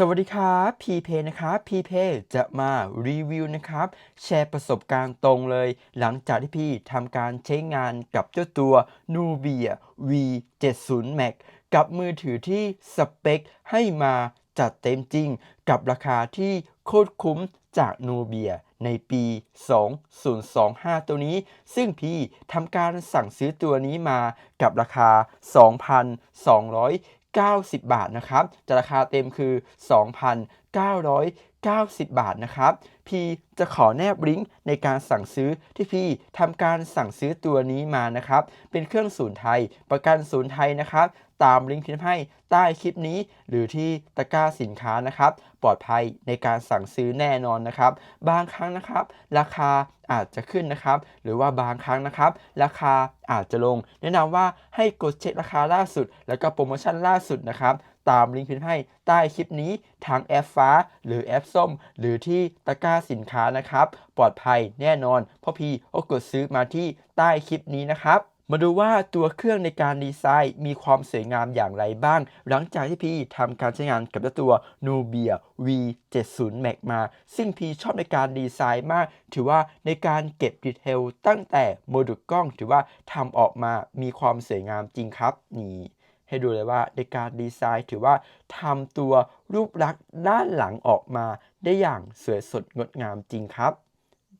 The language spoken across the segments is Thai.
สวัสดีครับพีเพนะครับพีเพจะมารีวิวนะครับ แชร์ประสบการณ์ตรงเลย หลังจากที่พี่ทำการใช้งานกับเจ้าตัว Nubia V70 Max กับมือถือที่สเปคให้มาจัดเต็มจริง กับราคาที่โคตรคุ้มจาก Nubia ในปี 2025 ตัวนี้ ซึ่งพี่ทำการสั่งซื้อตัวนี้มากับราคา 2,200 90 บาทนะครับจะราคาเต็มคือ 2,990 บาทนะครับ พี่จะขอแนบลิงก์ในการสั่งซื้อที่พี่ทำการสั่งซื้อตัวนี้มานะครับ เป็นเครื่องศูนย์ไทย ประกันศูนย์ไทยนะครับ ตามลิงก์ที่ให้ใต้คลิปนี้ หรือที่ตะกร้าสินค้านะครับ ปลอดภัยในการสั่งซื้อแน่นอนนะครับ บางครั้งนะครับ ราคาอาจจะขึ้นนะครับ หรือว่าบางครั้งนะครับ ราคาอาจจะลง แนะนำว่าให้กดเช็คราคาล่าสุด แล้วก็โปรโมชั่นล่าสุดนะครับตามลิงก์พิมพ์ให้ใต้คลิปนี้ทางแอปฟ้า หรือแอปส้ม หรือที่ตะกร้าสินค้านะครับ ปลอดภัยแน่นอน เพราะพี่ก็กดซื้อมาที่ใต้คลิปนี้นะครับ มาดูว่าตัวเครื่องในการดีไซน์มีความสวยงามอย่างไรบ้าง หลังจากที่พี่ทำการใช้งานกับตัว Nubia V70 Max มา ซึ่งพี่ชอบในการดีไซน์มาก ถือว่าในการเก็บดีเทลตั้งแต่โมดูลกล้อง ถือว่าทำออกมามีความสวยงามจริงครับนี่ให้ดูเลยว่าในการดีไซน์ถือว่าทำตัวรูปลักษณ์ด้านหลังออกมาได้อย่างสวยสดงดงามจริงครับ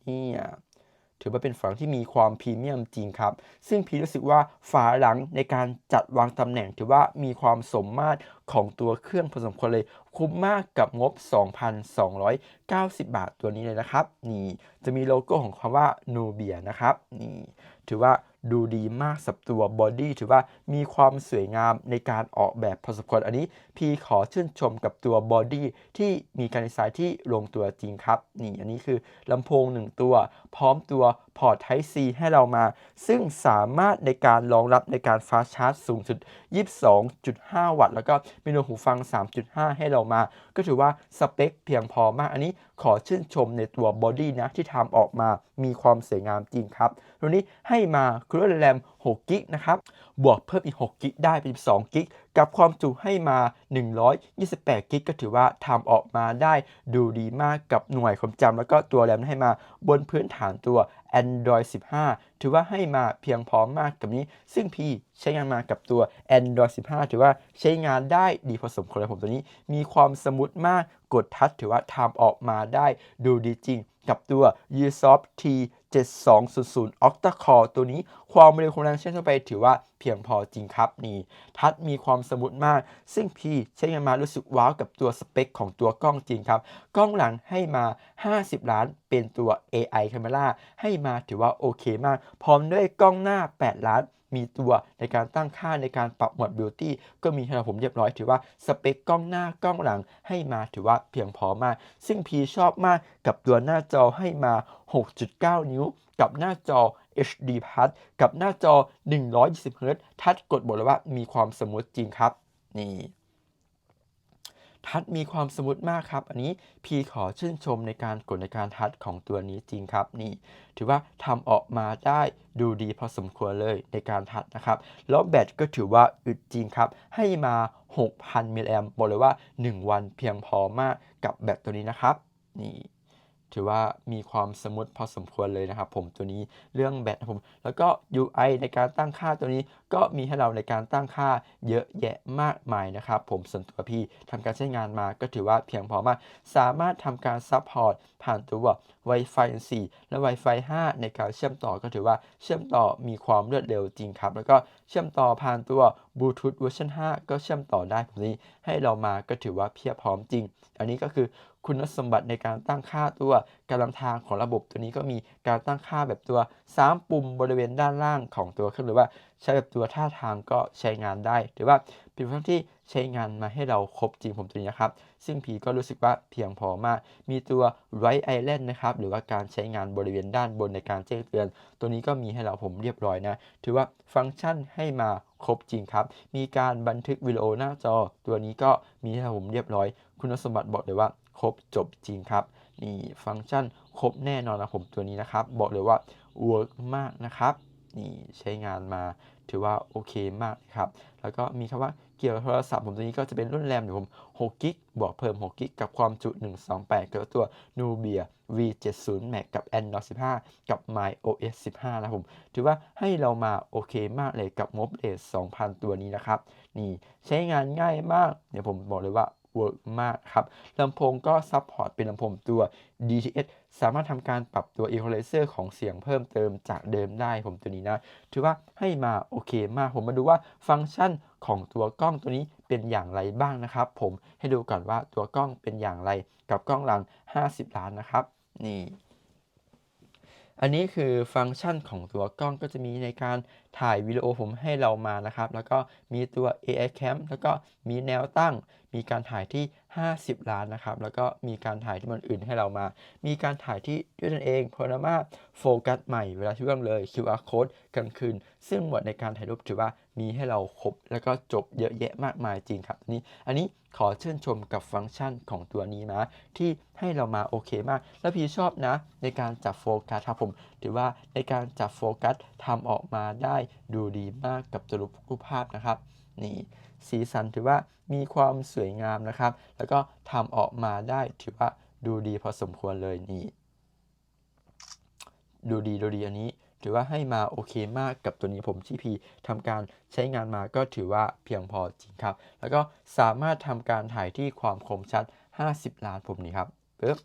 นี่อะ ถือว่าเป็นฝาหลังที่มีความพรีเมียมจริงครับ ซึ่งพีรู้สึกว่าฝาหลังในการจัดวางตำแหน่ง ถือว่ามีความสมมาตรของตัวเครื่องพอสมควรเลย คุ้มมากกับงบ 2,290 บาทตัวนี้เลยนะครับ นี่จะมีโลโก้ของคำว่าโนเบียนะครับ นี่ถือว่า ดูดีมากสับตัวบอดี้ถือว่ามีความสวยงามในการออกแบบพอสมควรอันนี้ พี่ขอชื่นชมกับตัวบอดี้ที่มีการดีไซน์ที่ลงตัวจริงครับ นี่อันนี้คือลำโพง 1 ตัว พร้อมตัวพอร์ต Type C ให้เรามา ซึ่งสามารถในการรองรับในการฟาชาร์จสูงสุด 22.5 วัตต์ แล้วก็มีรูหูฟัง 3.5 ให้เรามา ก็ถือว่าสเปคเพียงพอมากอันนี้ ขอชื่นชมในตัวบอดี้นะที่ทำออกมามีความสวยงามจริงครับตัวนี้ให้มาเครื่องแรม6กิกนะครับบวกเพิ่มอีก 6กิกได้เป็น12กิกกับความจุให้มา 128กิกก็ถือว่าทำออกมาได้ดูดีมากกับหน่วยความจำแล้วก็ตัวแรมให้มาบนพื้นฐานตัว Android 15 ถือว่าให้มาเพียงพอมากกับนี้ ซึ่งพี่ใช้งานมากับตัว Android 15 ถือว่าใช้งานได้ดีพอสมควรเลยผมตัวนี้ มีความสมูทมาก กดทัชถือว่าทำออกมาได้ดูดีจริง กับตัว Usoft 7200 Octa Core ตัวนี้ความเร็วของแรงเช่นทั่วไปถือว่าเพียงพอจริงครับนี่ทัชมีความสมูทมาก ซึ่งพี่ใช้งานมารู้สึกว้าวกับตัวสเปคของตัวกล้องจริงครับ กล้องหลังให้มา 50 ล้านเป็นตัว AI Camera ให้มาถือว่าโอเคมาก พร้อมด้วยกล้องหน้า 8 ล้าน มีตัวในการตั้งค่าในการปรับโหมดบิวตี้ก็มีให้เราผมเรียบร้อย ถือว่าสเปคกล้องหน้ากล้องหลังให้มาถือว่าเพียงพอมาก ซึ่งพีชอบมากกับตัวหน้าจอให้มา 6.9 นิ้ว กับหน้าจอ HD Plus กับหน้าจอ 120 Hz ทัดกดบอกเลยว่ามีความสมูทจริงครับ นี่ ทัดมีความสมูทมากครับ อันนี้พีขอชื่นชมในการกดในการทัดของตัวนี้จริงครับนี่ ถือว่าทำออกมาได้ดูดีพอสมควรเลยในการทัดนะครับ แล้วแบตก็ถือว่าอึดจริงครับ ให้มา 6,000มิลลิแอมบอกเลยว่า 1 วันเพียงพอมากกับแบตตัวนี้นะครับ นี่ ถือว่ามีความสมูทพอสมควรเลยนะครับ ผมตัวนี้เรื่องแบตผม แล้วก็ UI ในการตั้งค่าตัวนี้ก็มีให้เราในการตั้งค่าเยอะแยะมากมายนะครับ ผมส่วนตัวพี่ทำการใช้งานมาก็ถือว่าเพียงพอมาก สามารถทำการซัพพอร์ตผ่านตัว Wi-Fi 4 และ Wi-Fi 5 ในการเชื่อมต่อก็ถือว่าเชื่อมต่อมีความรวดเร็วจริงครับ แล้วก็เชื่อมต่อผ่านตัว Bluetooth เวอร์ชัน5ก็เชื่อมต่อได้ผมนี้ให้เรามาก็ถือว่าเพียบพร้อมจริง อันนี้ก็คือ คุณสมบัติในการตั้งค่าตัวการนำทางของระบบตัวนี้ก็มีการตั้งค่าแบบตัว 3 ปุ่มบริเวณด้านล่างของตัวเครื่องหรือว่าใช้แบบตัวท่าทางก็ใช้งานได้ หรือว่าเป็นฟังที่ใช้งานมาให้เราครบจริงผมตัวนี้นะครับ ซึ่งพีก็รู้สึกว่าเพียงพอมาก มีตัว Right Island นะครับ หรือว่าการใช้งานบริเวณด้านบนในการแจ้งเตือน ตัวนี้ก็มีให้เราผมเรียบร้อยนะ ถือว่าฟังก์ชันให้มาครบจริงครับ มีการบันทึกวิดีโอหน้าจอ ตัวนี้ก็มีให้เราผมเรียบร้อย คุณสมบัติบอกเลยว่า ครบจบจริงครับนี่ฟังก์ชันครบแน่นอนนะผมตัวนี้นะครับ บอกเลยว่าเวิร์กมากนะครับนี่ใช้งานมาถือว่าโอเคมากครับ แล้วก็มีคำว่าเกี่ยวกับโทรศัพท์ผมตัวนี้ก็จะเป็นรุ่นแรมเดี๋ยวผม6กิกบวกเพิ่ม 6กิกกับความจุ 128กับตัว Nubia V70 Max กับ Android 15 กับ MyOS 15 นะผม ถือว่าให้เรามาโอเคมากเลยกับงบเลท2,000 ตัวนี้นะครับ นี่ใช้งานง่ายมาก เดี๋ยวผมบอกเลยว่า เวิร์กมากครับลำโพงก็ซัพพอร์ตเป็นลำโพงตัว DTS สามารถทำการปรับตัว Equalizer ของเสียงเพิ่มเติมจากเดิมได้ผมตัวนี้นะ ถือว่าให้มาโอเคมาก ผมมาดูว่าฟังก์ชันของตัวกล้องตัวนี้เป็นอย่างไรบ้างนะครับ ผมให้ดูก่อนว่าตัวกล้องเป็นอย่างไรกับกล้องหลัง 50 ล้านนะครับ นี่ อันนี้คือฟังก์ชันของตัวกล้องก็จะมีในการถ่ายวิดีโอผมให้เรามานะครับ แล้วก็มีตัว AI Cam แล้วก็มีแนวตั้ง มีการถ่ายที่ 50 ล้านนะครับ แล้วก็มีการถ่ายที่มันอื่นให้เรามา มีการถ่ายที่ด้วยตนเองโพลามาโฟกัสใหม่เวลาช่ว่างเลย QR code กลางคืน ซึ่งหมวดในการถ่ายรูปถือว่า มีให้เราครบแล้วก็จบเยอะแยะมากมายจริงครับนี้ อันนี้ขอเชิญชมกับฟังก์ชันของตัวนี้นะ ที่ให้เรามาโอเคมาก แล้วพี่ชอบนะ ในการจับโฟกัสครับผมถือว่าในการจับโฟกัสทำออกมาได้ดูดีมากกับตัวรูปภาพนะครับนี่สีสันถือว่ามีความสวยงามนะครับ แล้วก็ทำออกมาได้ถือว่าดูดีพอสมควรเลยนี่ ดูดีดูดีอันนี้ ถือว่าให้มาโอเคมากกับตัวนี้ผมที่พีทำการใช้งานมาก็ถือว่าเพียงพอจริงครับ แล้วก็สามารถทำการถ่ายที่ความคมชัด 50 ล้านผมนี่ครับปึ๊บ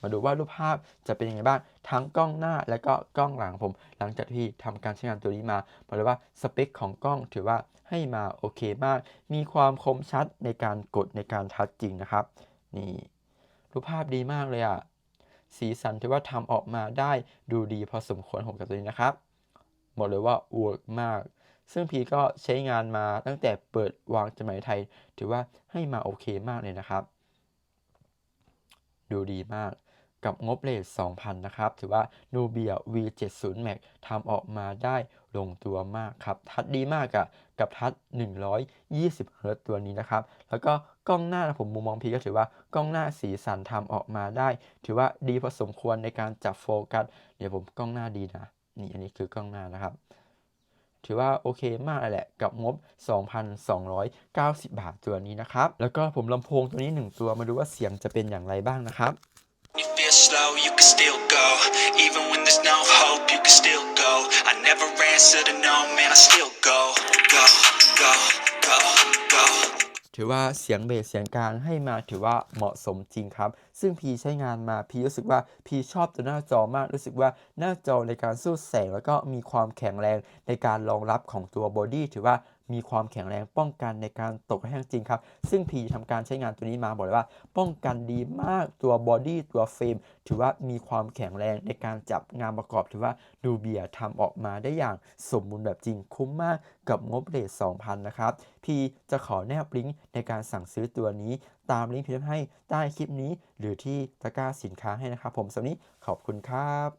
มาดูว่ารูปภาพจะเป็นยังไงบ้างทั้งกล้องหน้าและก็กล้องหลังผม หลังจากที่ทำการใช้งานตัวนี้มาบอกเลยว่าสเปคของกล้องถือว่าให้มาโอเคมาก มีความคมชัดในการกดในการทัชจริงนะครับ นี่ รูปภาพดีมากเลยอะ สีสันถือว่าทำออกมาได้ดูดีพอสมควรผมกับตัวนี้นะครับบอกเลยว่าอวกมาก ซึ่งพีก็ใช้งานมาตั้งแต่เปิดวางจำหน่ายไทย ถือว่าให้มาโอเคมากเลยนะครับ ดูดีมาก กับงบเลท2,000 นะครับ ถือว่า Nubia V70 Max ทำออกมาได้ลงตัวมากครับ ทัดดีมากอะกับทัด120เฮิรตซ์ตัวนี้นะครับ แล้วก็กล้องหน้าผมมุมมองพีก็ถือว่ากล้องหน้าสีสันทำออกมาได้ ถือว่าดีพอสมควรในการจับโฟกัส เดี๋ยวผมกล้องหน้าดีนะ นี่อันนี้คือกล้องหน้านะครับถือว่าโอเคมากเลยแหละกับงบ 2,290 บาทตัวนี้นะครับ แล้วก็ผมลำโพงตัวนี้ 1 ตัวมาดูว่าเสียงจะเป็นอย่างไรบ้างนะครับ slow, you can still go. Even when there's no hope, you can still go. I never answer to no, man, I still go. Go, go, go, go. ถือว่าเสียงเบสเสียงกลางให้มาถือว่าเหมาะสมจริงครับ ซึ่งพีใช้งานมาพีรู้สึกว่าพีชอบตัวหน้าจอมากรู้สึกว่าหน้าจอในการสู้แสงแล้วก็มีความแข็งแรงในการรองรับของตัวบอดี้ถือว่า มีความแข็งแรงป้องกันในการตกแห้งจริงครับ ซึ่งพีทำการใช้งานตัวนี้มาบอกเลยว่า ป้องกันดีมากตัวบอดี้ตัวเฟรมถือว่ามีความแข็งแรงในการจับงานประกอบถือว่าดูเบียทำออกมาได้อย่างสมบูรณ์แบบจริงคุ้มมากกับงบเรท2,000 นะครับพีจะขอแนบลิงก์ในการสั่งซื้อตัวนี้ ตามลิงก์ที่ให้ใต้คลิปนี้ หรือที่ตะกร้าสินค้าให้นะครับ ผมสำหรับนี้ขอบคุณครับ